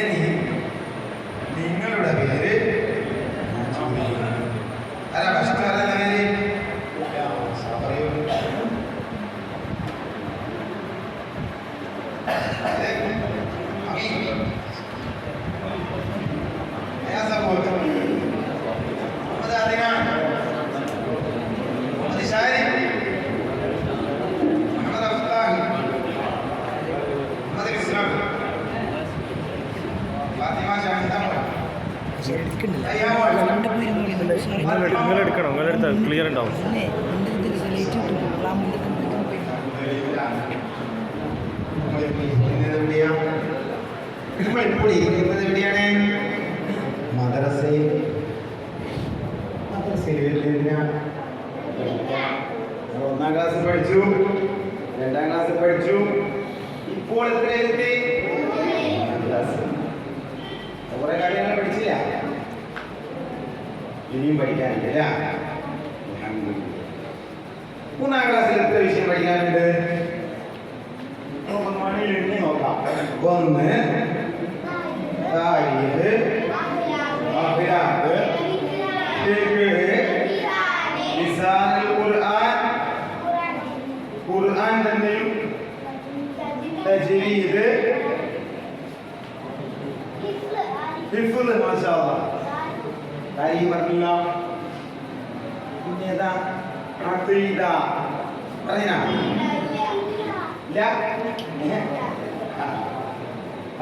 ഇനി എടുക്കണം നിങ്ങൾ എടുത്താൽ ക്ലിയർ ഉണ്ടാവും. ഇപ്പോൾ ഇരിക്കുന്നത് എവിടെയാണ് മദ്രസയിൽ മദ്രസയിൽ ഒന്നാം ക്ലാസ് പഠിച്ചു രണ്ടാം ക്ലാസ് പഠിച്ചു ഇപ്പോൾ എത്രയെത്തി കുറെ കാര്യങ്ങൾ പഠിച്ചില്ല? ഇനിയും പഠിക്കാനുണ്ട് അല്ലേ അൽഹംദുലില്ലാ. മൂന്നാം ക്ലാസ്സിൽ എത്ര വിഷയം പഠിക്കാനുണ്ട്. നമുക്ക് മണിയിൽ എണ്ണി നോക്കാം. ഒന്ന് താരീഖ് പറഞ്ഞില്ല. പിന്നെ ഏതാ അഖീദ പറഞ്ഞാ.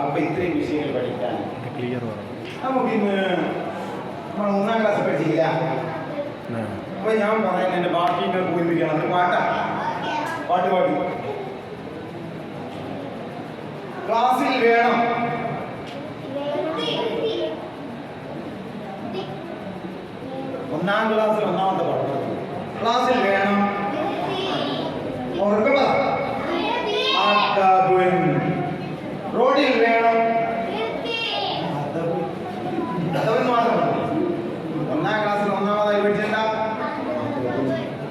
അപ്പൊ ഇത്രയും വിഷയങ്ങൾ പഠിക്കാൻ. ക്ലിയർ നമുക്ക് ഇന്ന് നമ്മൾ ഒന്നാം ക്ലാസ് പഠിച്ചില്ല. അപ്പൊ ഞാൻ പറയുന്നത് എന്റെ ബാക്കി നിങ്ങൾക്ക് പോയിരിക്കണം അത് പാട്ടാ. പാട്ട് പാടി. ക്ലാസ്സിൽ വേണം. ഒന്നാം ക്ലാസ്സിൽ ഒന്നാമത്തെ പാട്ട് ക്ലാസ്സിൽ വേണം. ഉറക്കെ പറ അദബുൻ. റോഡിൽ വേണം അദബ്. അദബ് മാത്രം മതി. ഒന്നാം ക്ലാസ്സിൽ ഒന്നാമതായി പഠിച്ചിട്ടുണ്ട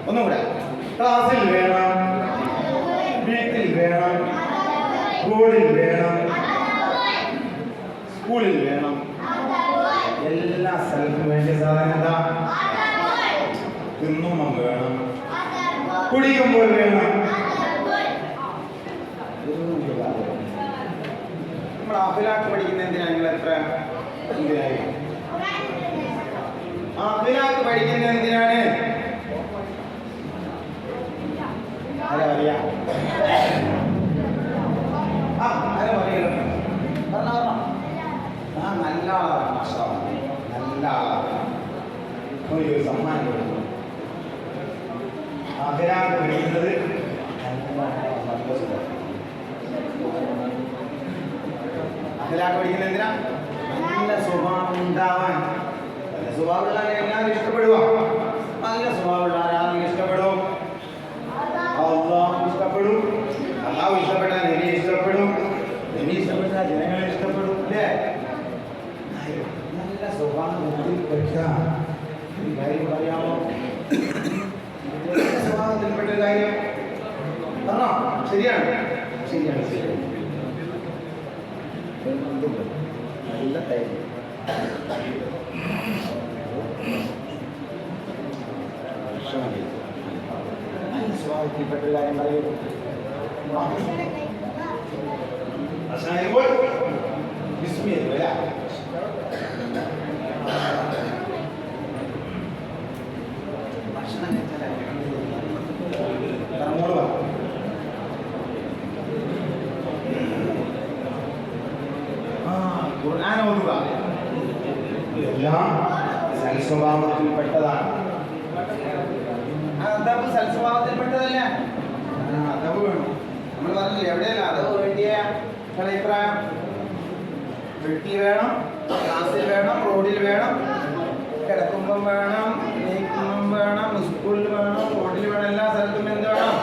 ഒന്നുകൂടെ ക്ലാസ്സിൽ വേണം വീട്ടിൽ വേണം റോഡിൽ വേണം സ്കൂളിൽ വേണം എല്ലാ സ്ഥലത്തും വേണ്ടിയ സാധനം എന്താ തിന്നുമ്പം വേണം കുടിക്കുമ്പോൾ വേണം നമ്മൾ അഖിലാക്ക് പഠിക്കുന്ന എന്തിനാ നിങ്ങൾ എത്ര എന്തിനായി അഖിലാക്ക് പഠിക്കുന്ന എന്തിനാണ് ആരാ അറിയാ ആ ആരാ പറയുക പറഞ്ഞ ആ നല്ല ആളാണ് മാഷാ. നല്ല ആളാണ് ഒരു സമ്മാനം എന്തിനാ നല്ല സ്വഭാവം ഉണ്ടാവാൻ നല്ല സ്വഭാവമുള്ള എല്ലാവരും ഇഷ്ടപ്പെടുക നല്ല സ്വഭാവമുള്ള ആരാണെങ്കിലും ഇഷ്ടപ്പെടും അള്ളാഹു ഇഷ്ടപ്പെടും അള്ളാഹു ഇഷ്ടപ്പെട്ടാൽ നിന്നെ ഇഷ്ടപ്പെടും. നിന്നെ ഇഷ്ടപ്പെട്ടാൽ ജനങ്ങളെ ഇഷ്ടപ്പെടും അല്ലേ? നല്ല സ്വഭാവത്തിൽപ്പെട്ട ഒരു കാര്യം പറയാമോ? നല്ല സ്വഭാവത്തിൽപ്പെട്ട ഒരു കാര്യം പറഞ്ഞോ? ശരിയാണ്? ശരിയാണ് ശരിയാണ്. നല്ല ടൈം നല്ല സ്വഭാവത്തിൽപ്പെട്ട ഒരു കാര്യം പറയൂ. ഭക്ഷണം കഴിയുമ്പോൾ വിസ്മയം അല്ല ഭക്ഷണം കഴിച്ചാൽ അങ്ങോട്ട് വാ ആ ഖുർആൻ ഓതുക എല്ലാം സൽസ്വഭാവത്തിൽപ്പെട്ടതാണ് അതബ് സൽസ്വഭാവത്തിൽപ്പെട്ടതല്ല ആ, അതബ് വേണം നമ്മൾ പറഞ്ഞില്ല എവിടെയല്ല അത് വലിയ അഭിപ്രായം? വീട്ടിൽ വേണം ക്ലാസ്സിൽ വേണം റോഡിൽ വേണം കിടക്കുമ്പം വേണം നീക്കുമ്പം വേണം സ്കൂളിൽ വേണം റോഡിൽ വേണം എല്ലാ സ്ഥലത്തും വേണം?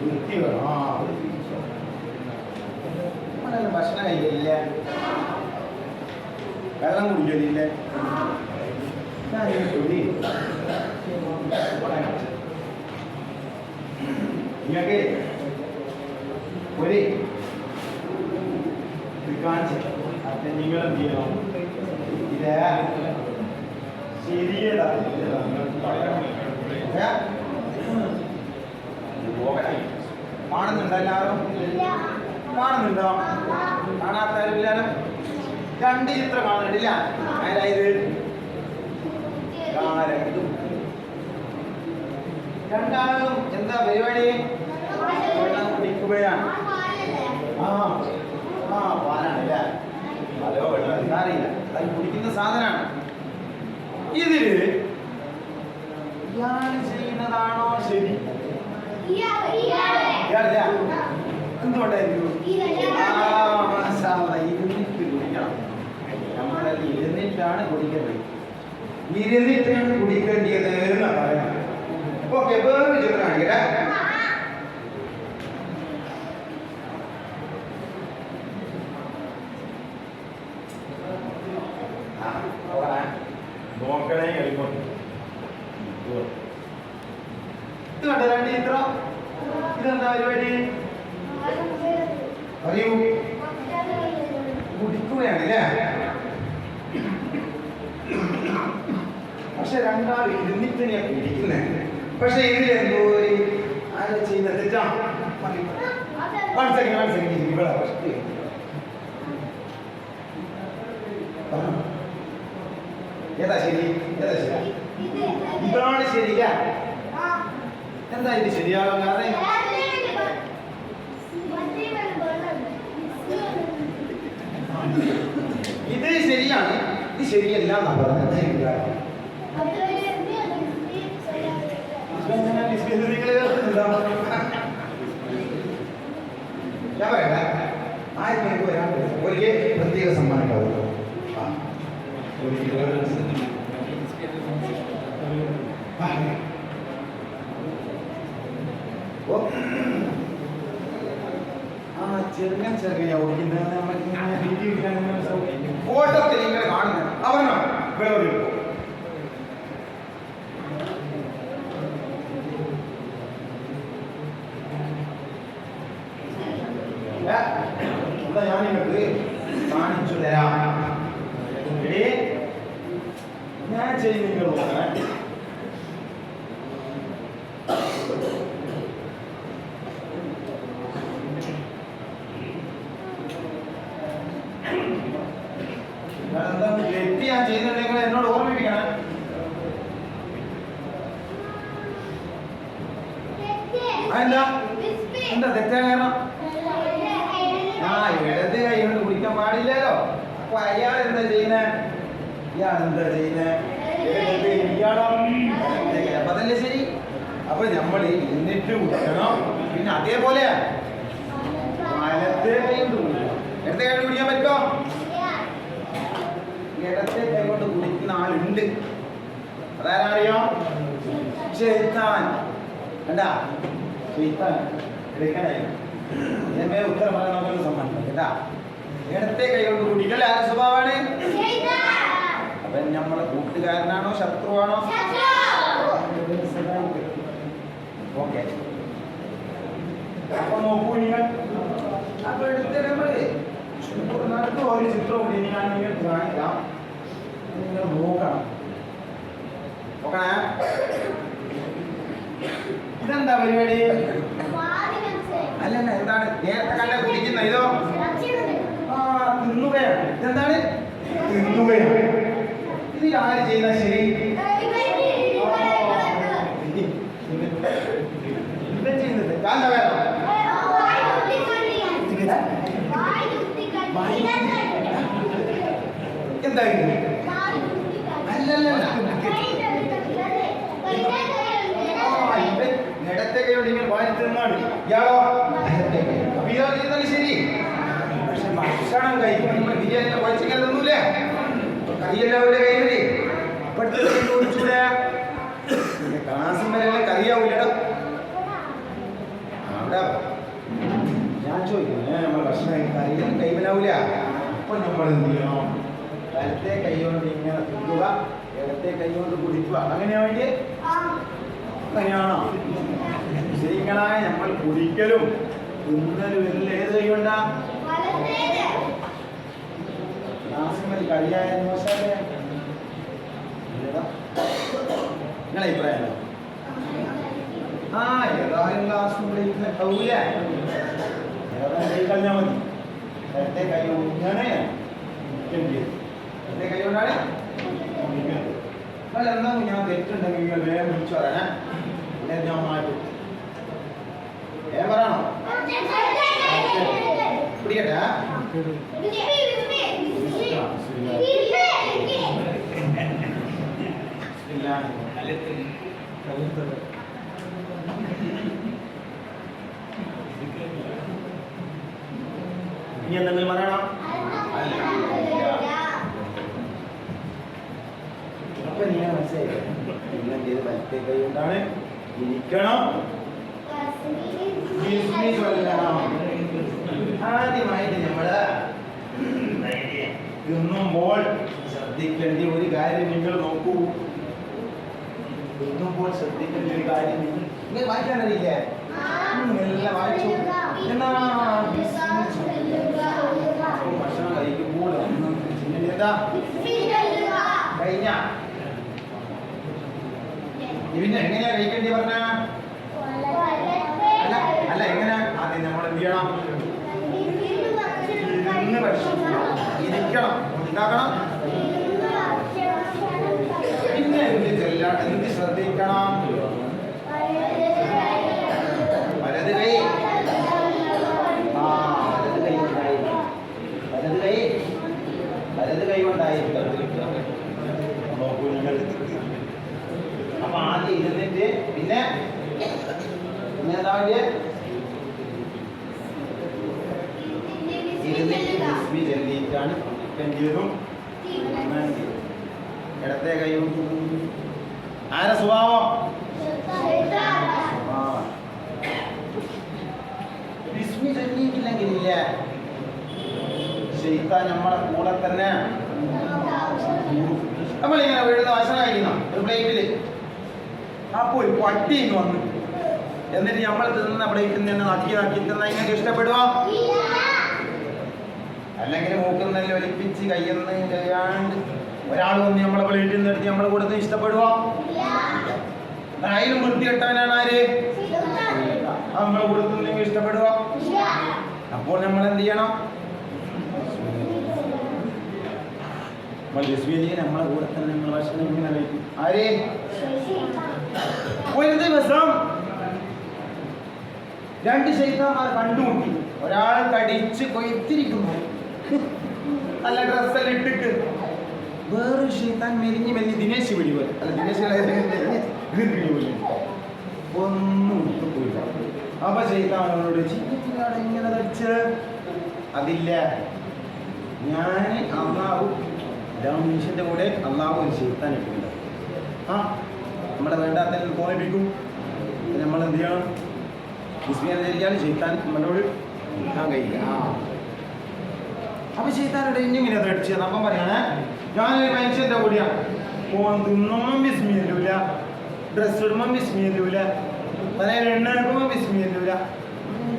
വൃത്തി വേണം. ആ ഭക്ഷണം കഴിക്കില്ല വെള്ളം കുടിക്കുന്നില്ല ഞാൻ ചൊല്ലി നിങ്ങൾക്ക് ഒരു കാണിച്ച് അപ്പൊ നിങ്ങൾ എന്ത് ചെയ്യണം ഇത് ശരിയല്ല കാണുന്നുണ്ടോ എല്ലാവരും കാണുന്നുണ്ടോ കാണാത്തവരില്ലാലും രണ്ട് ചിത്രം കാണുന്നുണ്ടില്ല ആരായത് രണ്ടും രണ്ടാളും എന്താ പരിപാടി ആ ആ കുടിക്കുന്ന സാധനമാണ്. ഇതിൽ ചെയ്യുന്നതാണോ ശരി? എന്തുകൊണ്ടായിരിക്കും? ഇരുന്നിട്ടാണ് കുടിക്കേണ്ടത്. ഇരുന്നിട്ടാണ് കുടിക്കേണ്ടത് എന്നാ പറയാം ഓക്കെ വേറെ ചിത്രം കാണിക്കട്ടെ ആ, നോക്കണേ. നോക്കണേ കളിക്കൊണ്ട് ഇത് കണ്ടോ രണ്ട് ചിത്രം ഇതെന്താ പരിപാടി അറിയൂ കുടിക്കുകയാണ് അല്ലേ പക്ഷെ രണ്ടാൾ ഇരുന്നിട്ട് ഞാൻ പക്ഷെ ഇതിലെന്തോ വൺ സെക്കൻഡ് വൺ സെക്കൻഡ് ശരി? ശരി? ഇതാണ് ശരിയ. എന്താ ഇത് ശരിയാകാൻ ഇത് ശരിയാണ്. ഇത് ശരിയല്ല എന്നാ പറഞ്ഞത്. ഇതെങ്ങനെ ആ. ഒരിക്കൽ വേറെ ആ. ഓ. ആ ചെറുക്കൻ ചെറുക്കൻ ഓടിക്കുന്ന നമുക്കിങ്ങനെ വീഡിയോ എടുക്കാനൊന്നും സൗകര്യം ഓട്ടത്തിൽ ഇങ്ങനെ കാണുന്നത് അവനോ വേറെ ഞാൻ ചെയ്യുന്നത് നോക്കണേ എന്താ തെറ്റ് ഞാൻ ചെയ്യുന്നുണ്ടെങ്കിൽ എന്നോട് ഓർമ്മിപ്പിക്കണം അതെന്താ എന്താ തെറ്റാ കാരണം ആ ഇടത് കൈ കൊണ്ട് കുടിക്കാൻ പാടില്ലല്ലോ അപ്പൊ അയാൾ എന്താ ചെയ്യുന്നേ ഇയാൾ എന്താ ചെയ്യുന്നേ ഇടത് ഇയാളോ വലത്തെ കൈ. അപ്പൊ അതല്ലേ ശരി അപ്പൊ നമ്മൾ എന്നിട്ട് കുടിക്കണം. പിന്നെ അതേപോലെ വലത്തെ ഇടത്തെ കൈ കുടിക്കാൻ പറ്റോ ഇടത്തെ കൈ കൊണ്ട് കുടിക്കുന്ന ആളുണ്ട്. അതാരറിയോ? ചേത്താൻ കണ്ടാ? ചേത്താൻ എടുക്കണേ. എന്നെ ഉത്തരം പറയാൻ സമ്മതം കേട്ടാ ഇടത്തെ കൈ കൊണ്ട് കുടിക്കൽ ആരുടെ സ്വഭാവമാണ്? അപ്പൊ നമ്മളെ കൂട്ടുകാരനാണോ? ശത്രുവാണോ? ഓക്കെ. അപ്പൊ നോക്കൂ നിങ്ങൾ. അപ്പൊ എടുത്ത് നമ്മൾ നടക്കും ഒരു ചിത്രം ഇനി ഞാൻ നിങ്ങൾ കാണിക്കാം. നിങ്ങൾ നോക്കണം. ഓക്കെ ഇതെന്താ പരിപാടി? അല്ല എന്താണ്? നേരത്തെ കണ്ട കുടിക്കുന്ന ഇതോ? ആ തിന്നുകയാണ്. ഇതെന്താണ്? തിന്നുകയാണ്. ഇതിൽ ആര് ചെയ്യുന്ന ശരി ഇവൻ ചെയ്യുന്നത് കാന്ത വേണം ഞാൻ ചോദിക്കും ഏ, നമ്മൾ ഭക്ഷണം കഴിക്കാൻ കൈവലാവൂല അപ്പൊ നമ്മൾ എന്ത് ചെയ്യണം? വലത്തെ കൈ കൊണ്ട് ഇങ്ങനെ തിന്നുക ഇടത്തെ കൈ കൊണ്ട് കുടിക്കുക അങ്ങനെയാ വേണ്ടി? അങ്ങനെയാണോ? ശരിങ്ങളായ നമ്മൾ കുടിക്കലും തിന്നലും എല്ലാം ഏത് കൈ കൊണ്ടാ? നാസിമൽ കളിയായ മോശമല്ലേ. നിങ്ങളെ അഭിപ്രായം? ആ ഏതായാലും ക്ലാസ് കൈ കൊണ്ടാണ്. എന്താ ഞാൻ തെറ്റുണ്ടെങ്കിൽ നിങ്ങൾ വേഗം വിളിച്ചു പറയാൻ ഞാൻ മാറ്റും വേഗം പറയണോ? പിടിക്കട്ടെ ഇനി എന്തെങ്കിലും പറയണം? കൈ കൊണ്ടാണ് ഇരിക്കണം. ആദ്യമായിട്ട് നമ്മൾ തിന്നുമ്പോൾ ശ്രദ്ധിക്കേണ്ട ഒരു കാര്യം നിങ്ങൾ നോക്കൂ. തിന്നുമ്പോൾ ശ്രദ്ധിക്കേണ്ട ഒരു കാര്യം നിങ്ങൾ വായിക്കാൻ അറിയില്ലേ എല്ലാം വായിച്ചു. എന്നാ ഭക്ഷണം കഴിക്കുമ്പോൾ ചിന്തയിലെന്താ കഴിഞ്ഞ പിന്നെ എങ്ങനെയാ കഴിക്കേണ്ടി പറഞ്ഞ? അല്ല അല്ല എങ്ങനെ ആദ്യം നമ്മൾ എന്ത് ചെയ്യണം? ഇരുന്ന് ഭക്ഷിക്കണം ഇരിക്കണം. ഉണ്ടാക്കണം. പിന്നെ എന്ത് ചെല്ലാം എന്ത് ശ്രദ്ധിക്കണം വലത് കൈ ആ വലത് കൈ കൊണ്ടായിരിക്കണം വലത് കൈ വലത് കൈ കൊണ്ടായിരിക്കണം നോക്കൂ നിങ്ങൾ അപ്പൊ ആദ്യം ഇരുന്നിട്ട് പിന്നെ ബിസ്മി ചൊല്ലിയിട്ടാണ് വേണ്ടിയതും ഇടത്തെ കൈയും ആരെ സ്വഭാവം? ആ. ബിസ്മി ചൊല്ലിയിട്ടില്ലെങ്കിലില്ല? ശൈത്താൻ നമ്മളെ കൂടെ തന്നെ. നമ്മളിങ്ങനെ വീഴുന്ന കഴിക്കണം ഒരു പ്ലേറ്റിൽ അപ്പോൾ പട്ടി വന്നു. എന്നിട്ട് നമ്മൾ തിന്ന പ്ലേറ്റിൽ നിന്ന് നക്കി നക്കി തിന്ന ഇങ്ങനെ ഇഷ്ടപ്പെടുവോ? അല്ലെങ്കിൽ മൂക്കുന്നെല്ലാം ഒലിപ്പിച്ച് കയ്യെന്ന് കഴിയാണ്ട് ഒരാൾ വന്ന് നമ്മളെ പ്ലേറ്റിൽ നിന്ന് എടുത്ത് നമ്മളെ കൊടുത്ത് ഇഷ്ടപ്പെടുവോ? ആയാലും വൃത്തികെട്ടവനാണ് ആര്? നമ്മളെ കൊടുത്തുണ്ടെങ്കിൽ ഇഷ്ടപ്പെടുവോ? അപ്പോൾ നമ്മൾ എന്ത് ചെയ്യണം? നമ്മളെ കൂടെ തന്നെ ഭക്ഷണം ഇങ്ങനെ ആര്? ഒരു ദിവസം രണ്ട് ശൈത്താന്മാർ കണ്ടുമുട്ടി. ഒരാൾ കടിച്ച് കൊയ്ത്തിരിക്കുന്നു. നല്ല ഡ്രസ്സെല്ലാം ഇട്ടിട്ട്. വേറൊരു ശൈത്താൻ മെലിഞ്ഞ് മെലിഞ്ഞ് ദിനേശ് പിടി പോലെ അല്ല ദിനേശ് ഒന്നും ഇട്ടുപോയില്ല അപ്പൊ ശൈത്താനോട് ചിന്തിച്ചിട്ടാണ് ഇങ്ങനെ ധരിച്ച് അതില്ല. ഞാൻ അള്ളാഹു മനുഷ്യന്റെ കൂടെ അള്ളാഹു ഒരു ശൈത്താൻ ഇട്ടിട്ടുണ്ട്. ആ നമ്മളെ വേണ്ടാത്ത തോന്നിപ്പിക്കും നമ്മൾ എന്ത് ചെയ്യണം? മുസ്ലിം ചെയ്താൻ നമ്മളോട് നിൽക്കാൻ കഴിയില്ല ആ അപ്പൊ ശൈത്താനോട് ഇങ്ങനെ അടിച്ച് അപ്പം പറയണേ ഞാനൊരു മനുഷ്യന്റെ കൂടെയാണ് ഫോൺ തിന്നുമ്പം വിസ്മിയല്ലൂല ഡ്രസ് ഇടുമ്പം വിസ്മിയല്ലൂല തലയിൽ എണ്ണ എടുക്കുമ്പോൾ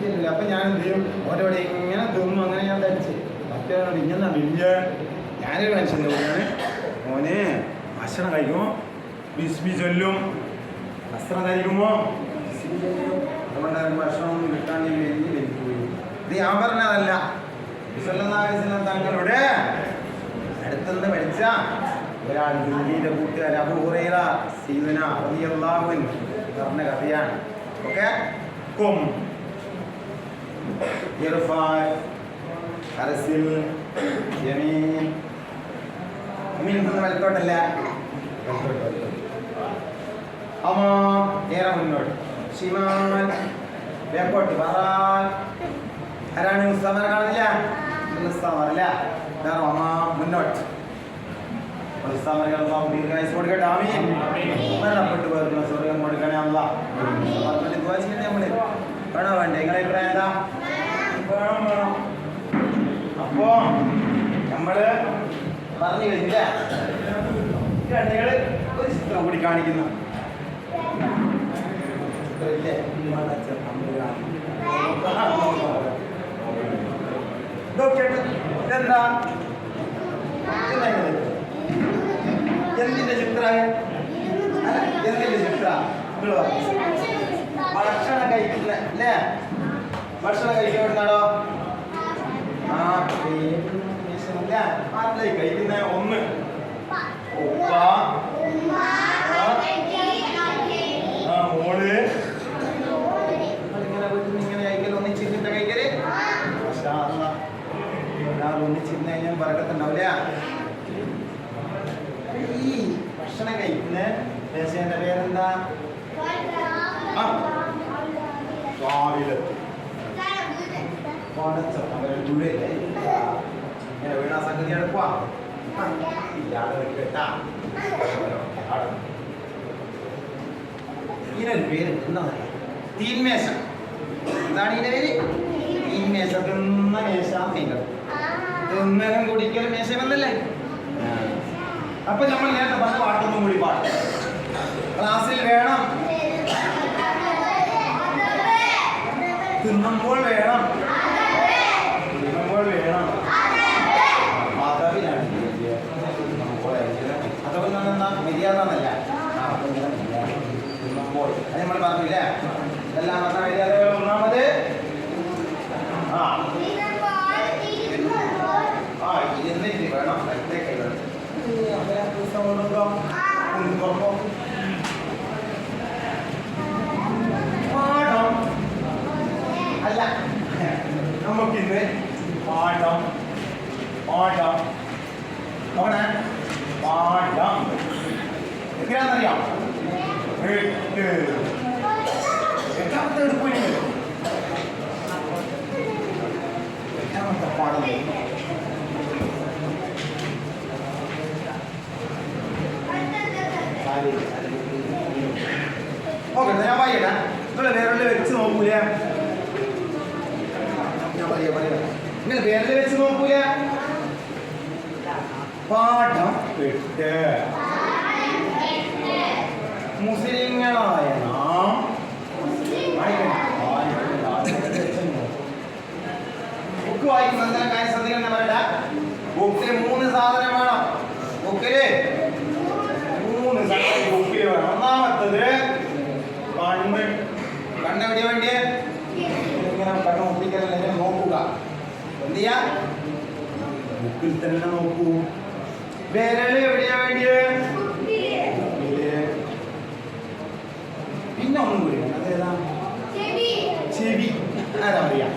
ചെല്ലില്ല അപ്പൊ ഞാൻ എന്ത് ചെയ്യും ഓരോടെ ഇങ്ങനെ തിന്നു അങ്ങനെ ഞാൻ ധരിച്ച് മറ്റവരോട് ഇങ്ങനെ വലിയ ഞാനൊരു മനുഷ്യന്റെ കൂടിയാണ് മോനെ ഭക്ഷണം കഴിക്കുമോ ബിസ്മി ചൊല്ലും വസ്ത്രം ധരിക്കുമോ ബിസ്മി ഭക്ഷണം അതുകൊണ്ടാണ് വേണ്ടി പോയി ഇത് ഞാൻ പറഞ്ഞതല്ല. വിസലനാഗസിനം തങ്ങളുടെ അടുത്തുനിന്ന് പഠിച്ച ഒരാൾ ദില്ലിയുടെ കൂട്ടുകാർ അബു ഹുറൈറ സീദന പറഞ്ഞ കഥയാണ്. ഓക്കെ? കും ഇർഫാൻ അറസിൽ യമീൻ നിന്ന് വലത്തോട്ടല്ല. വലത്തോട്ട് നേരെ മുന്നോട്ട്. ഷിമാൽ വേക്കോട്ട് വറാൻ ആരാണ് ഉസ്താമനെ കാണുന്നില്ല? ഉസ്താമല്ല വേറെ അമാ മുന്നോട്ട്. ഉസ്താമനെ അള്ളാഹു ദീർഘായുസ് കൊടുക്കട്ടെ. ആമീൻ. മരണപ്പെട്ടു പോയിരുന്ന സ്വർഗം കൊടുക്കണേ അല്ല പറഞ്ഞിട്ട് ദുആ ചെയ്യണ്ടേ നമ്മൾ. വേണോ വേണ്ടേ? നിങ്ങളെ അഭിപ്രായം എന്താ? വേണം വേണം. അപ്പോ നമ്മൾ പറഞ്ഞു കഴിഞ്ഞില്ല. കണ്ണികൾ ഒരു ചിത്രം കൂടി കാണിക്കുന്നു. ചിത്രമില്ലേ? ഇത്? എന്തിന്റെ ചിത്ര എന്തിന്റെ ചിത്ര. ഭക്ഷണം കഴിക്കുന്ന അല്ലേ? ഭക്ഷണം കഴിക്കപ്പെടുന്നാടോ ആ ഇല്ല ആരിലേക്ക് കഴിക്കുന്ന ഒന്ന് ഉപ്പ ആ മോൾ ഇങ്ങനെ വീട്ടിൽ നിന്ന് ഇങ്ങനെ കഴിക്കൽ ഒന്നിച്ചിരുന്നിട്ട് കഴിക്കൽ മാഷാ അല്ലാ. ഒരാൾ ഒന്നിച്ചിരുന്ന് കഴിഞ്ഞാൽ പറക്കത്തുണ്ടാവില്ല ഈ ഭക്ഷണം ദേശന്റെ പേരെന്താ? ആ. രാവിലെ പടച്ചോ, അവരെ ദൂരെയല്ലേ? ഇങ്ങനെ വീണ സംഗതി എടുക്കുവാ. ഇയാളെ വെക്കട്ടാ. ഇതിനൊരു പേര് എന്താ തീന്മേശ. എന്താണ് ഇതിന്റെ പേര്? തീന്മേശ. തിന്ന മേശ അപ്പൊ നമ്മൾ നേരത്തെ പറഞ്ഞ പാട്ടൊന്നും കൂടി പാടും ക്ലാസ്സിൽ വേണം. തിന്നുമ്പോൾ വേണം. തിന്നുമ്പോൾ വേണം മാതാവിനാണ് അതൊക്കെ എന്താ. തിന്നുമ്പോൾ അത് നമ്മൾ പറഞ്ഞില്ലേ പറഞ്ഞ ഒന്നാമത് ആ ആ ഇരുന്നിട്ട് വേണം നമുക്കിന്ന് പാഠം പാഠം അവിടെ പാഠം എത്രയാണെന്നറിയാം എട്ട് ബുക്കിൽ തന്നെ നോക്കൂ വിരൽ എവിടെയാ വേണ്ടിയേ ബുക്കിൽ. പിന്നെ ഒന്നും കൂടി വേണം. അതേതാ ചെവി ആരാ പറയാ